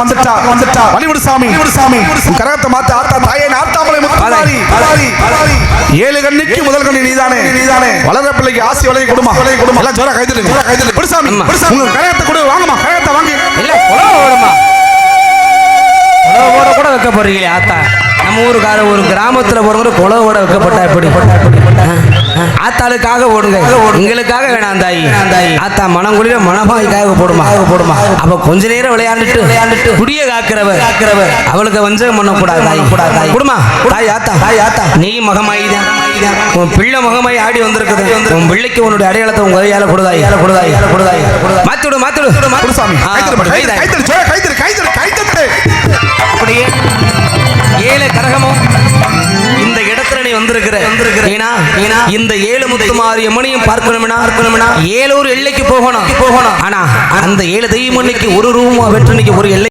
வந்துட்டா வந்துட்டா. வழிவிடு சாமி. வழிவிடு சாமி. கரகத்தை மாத்த ஆத்தா தாயே பாரி பாரி ஏழு கண்ணுக்கு முதல் கண்ணி நீதானே. நீதானே. வளர பிள்ளைக்கு ஆசி வளைய கொடுமா. வளைய கொடுமா. எல்லாம் ஜோரா கைதட்டுங்க ஜோரா கைதட்டு. விடு சாமி ஆமா. விடு சாமி. உங்க கரகத்தை கொடு வாங்கம்மா. கரகத்தை வாங்கி. இல்ல ஓடுமா. புடவை கூட வைக்க போறீங்களே ஆத்தா. நம்ம ஊருக்கார ஒரு கிராமத்துல போறவங்க குளவு ஓட வைக்கப்பட்டா எப்படி? ஆ, ஆ. ஆத்தாளுக்காக ஓடுங்க. எங்களுக்காக வேணாம் தாயி. தாயி ஆத்தா மனங்குளிர மனமாய்க்காக போடுமா போடுமா. அவ கொஞ்ச நேரம் விளையாண்டுட்டு விளையாண்டுட்டு குடிய காக்கிறவ காக்கிறவ அவளுக்கு வஞ்சகம் பண்ணக்கூடாது தாய். கூடாது தாய் குடுமா. தாய் ஆத்தா. தாய் ஆத்தா நீ மகமாயிதான் உன் பிள்ளை மகமாய் ஆடி வந்திருக்குது. உன் பிள்ளைக்கு உன்னுடைய அடையாளத்தை உன் கையால கொடுதாய் கொடுதாய் கொடுதாய் மாத்திடு மாத்திடு விடு சாமி ஆ, கைதட்டு கைதாய். கைதட்டு ஜோரா கைதட்டு கைதட்டு கைதட்டு அப்படியே ஏழு கரகமும். இந்த ஏழு முத்துமாரி அம்மனையும் பார்க்கணும்னா பார்க்கணும்னா ஏழூர் எல்லைக்கு போகணும். போகணும். ஆனா அந்த ஏழு தெய்வம் இன்னைக்கு ஒரு ரூபா வெற்றி ஒரு எல்லை